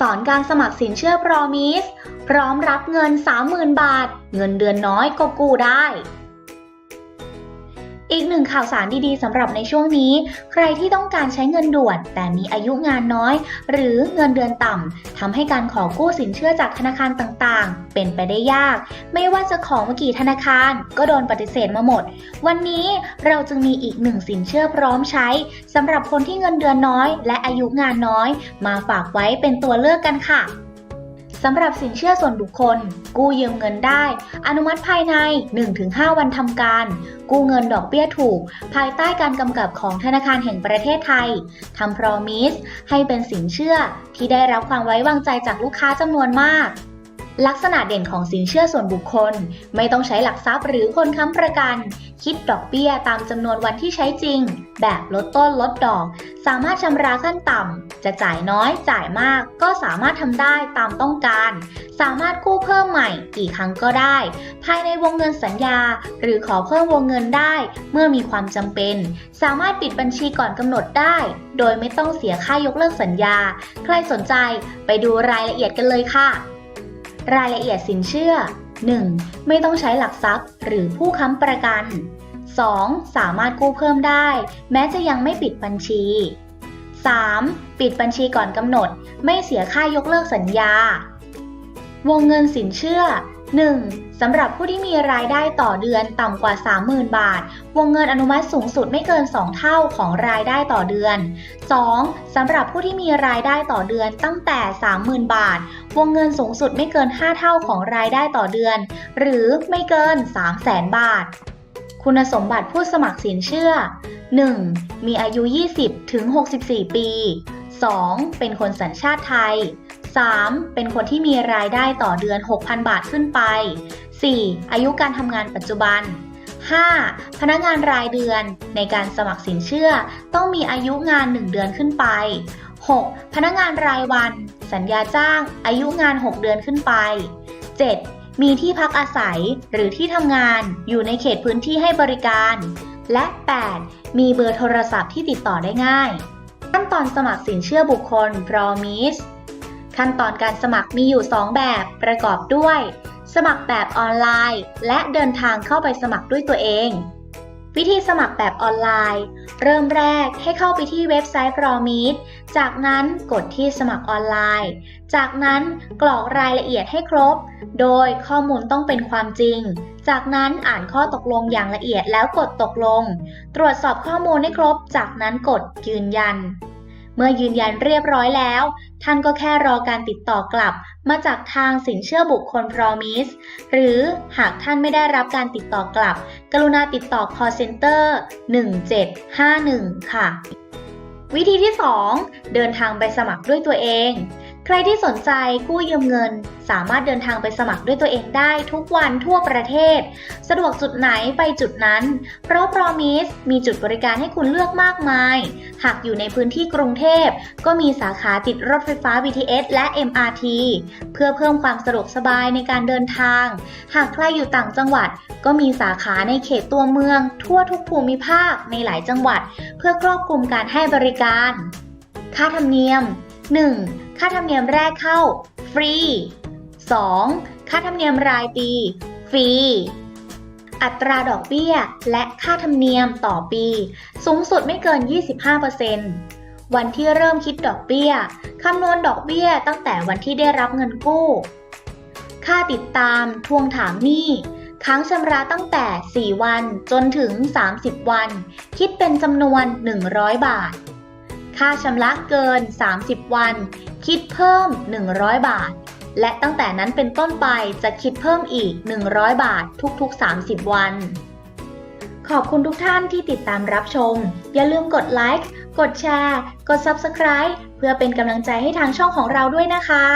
สอนการสมัครสินเชื่อพรอมิส พร้อมรับเงิน 30,000 บาท เงินเดือนน้อยก็กู้ได้ อีกหนึ่งข่าวสารดีๆสำหรับในช่วงนี้ ใครที่ต้องการใช้เงินด่วน แต่มีอายุงานน้อย หรือเงินเดือนต่ำทำให้การขอกู้สินเชื่อจากธนาคารต่างๆ เป็นไปได้ยาก ไม่ว่าจะขอมากี่ธนาคาร ก็โดนปฏิเสธมาหมด วันนี้เราจึงมีอีกหนึ่งสินเชื่อพร้อมใช้สำหรับคนที่เงินเดือนน้อย และอายุงานน้อย มาฝากไว้เป็นตัวเลือกกันค่ะ สำหรับสินเชื่อส่วนบุคคล กู้ยืมเงินได้ อนุมัติภายใน 1-5 วันทำการ กู้เงินดอกเบี้ยถูก ภายใต้การกำกับของธนาคารแห่งประเทศไทยทำพรอมิสให้เป็นสินเชื่อที่ได้รับความไว้วางใจจากลูกค้าจำนวนมาก ลักษณะเด่นของสินเชื่อส่วนบุคคล ไม่ต้องใช้หลักทรัพย์หรือคนค้ำประกัน คิดดอกเบี้ยตามจำนวนวันที่ใช้จริง แบบลดต้นลดดอก สามารถชำระขั้นต่ำ จะจ่ายน้อยจ่ายมาก ก็สามารถทำได้ตามต้องการ สามารถกู้เพิ่มใหม่กี่ครั้งก็ได้ ภายในวงเงินสัญญา หรือขอเพิ่มวงเงินได้ เมื่อมีความจำเป็น สามารถปิดบัญชีก่อนกำหนดได้ โดยไม่ต้องเสียค่ายกเลิกสัญญา ใครสนใจไปดูรายละเอียดกันเลยค่ะ รายละเอียดสินเชื่อ 1. ไม่ต้องใช้หลักทรัพย์ หรือผู้ค้ำประกัน 2. สามารถกู้เพิ่มได้ แม้จะยังไม่ปิดบัญชี 3. ปิดบัญชีก่อนกำหนด ไม่เสียค่ายกเลิกสัญญา วงเงินสินเชื่อ 1. สำหรับผู้ที่มีรายได้ต่อเดือนต่ำกว่า 30,000 บาท วงเงินอนุมัติสูงสุดไม่เกิน 2 เท่าของรายได้ต่อเดือน 2. สำหรับผู้ที่มีรายได้ต่อเดือนตั้งแต่ 30,000 บาท วงเงินสูงสุดไม่เกิน 5 เท่าของรายได้ต่อเดือน หรือไม่เกิน 300,000 บาท คุณสมบัติผู้สมัครสินเชื่อ 1. มีอายุ 20ถึง64 ปี 2. เป็นคนสัญชาติไทย 3. เป็นคนที่มีรายได้ต่อเดือน 6,000 บาทขึ้นไป 4. อายุการทำงานปัจจุบัน 5. พนักงานรายเดือนในการสมัครสินเชื่อ ต้องมีอายุงาน 1 เดือนขึ้นไป 6. พนักงานรายวัน สัญญาจ้าง อายุงาน 6 เดือนขึ้นไป 7. มีที่พักอาศัยหรือที่ทำงานอยู่ในเขตพื้นที่ให้บริการ และ 8. มีเบอร์โทรศัพท์ที่ติดต่อได้ง่าย ขั้นตอนสมัครสินเชื่อบุคคล Promise ขั้นตอนการสมัครมีอยู่ 2 แบบประกอบด้วย สมัครแบบออนไลน์ และเดินทางเข้าไปสมัครด้วยตัวเอง วิธีสมัครแบบออนไลน์ เริ่มแรกให้เข้าไปที่เว็บไซต์ Promise จากนั้นกดที่สมัครออนไลน์ จากนั้นกรอกรายละเอียดให้ครบ โดยข้อมูลต้องเป็นความจริง จากนั้นอ่านข้อตกลงอย่างละเอียดแล้วกดตกลง ตรวจสอบข้อมูลให้ครบ จากนั้นกดยืนยัน เมื่อยืนยันเรียบร้อยแล้ว ท่านก็แค่รอการติดต่อกลับมาจากทางสินเชื่อบุคคลพรอมิสหรือหากท่านไม่ได้รับการติดต่อกลับ กรุณาติดต่อ call center 1751 ค่ะ วิธีที่ 2 เดินทางไปสมัครด้วยตัวเอง ใครที่สนใจกู้ยืมเงิน สามารถเดินทางไปสมัครด้วยตัวเองได้ทุกวันทั่วประเทศ สะดวกจุดไหนไปจุดนั้น เพราะ Promise มีจุดบริการให้คุณเลือกมากมาย หากอยู่ในพื้นที่กรุงเทพ ก็มีสาขาติดรถไฟฟ้า BTS และ MRT เพื่อเพิ่มความสะดวกสบายในการเดินทาง หากใครอยู่ต่างจังหวัด ก็มีสาขาในเขตตัวเมือง ทั่วทุกภูมิภาคในหลายจังหวัด เพื่อครอบคลุมการให้บริการ ค่าธรรมเนียม 1. ค่าธรรมเนียมแรกเข้าฟรี 2. ค่าธรรมเนียมรายปี ฟรี อัตราดอกเบี้ย และค่าธรรมเนียมต่อปี สูงสุดไม่เกิน 25%วันที่เริ่มคิดดอกเบี้ย คำนวณดอกเบี้ยตั้งแต่วันที่ได้รับเงินกู้ ค่าติดตามทวงถามหนี้ค้างชำระตั้งแต่ 4 วันจนถึง 30 วัน คิดเป็นจำนวน 100 บาท ค่าชำระเกิน 30 วัน คิดเพิ่ม 100 บาท และตั้งแต่นั้นเป็นต้นไปจะคิดเพิ่มอีก 100 บาททุกๆ 30 วัน ขอบคุณทุกท่านที่ติดตามรับชม อย่าลืมกดไลค์กดแชร์ กด Subscribe เพื่อเป็นกำลังใจให้ทางช่องของเราด้วยนะคะ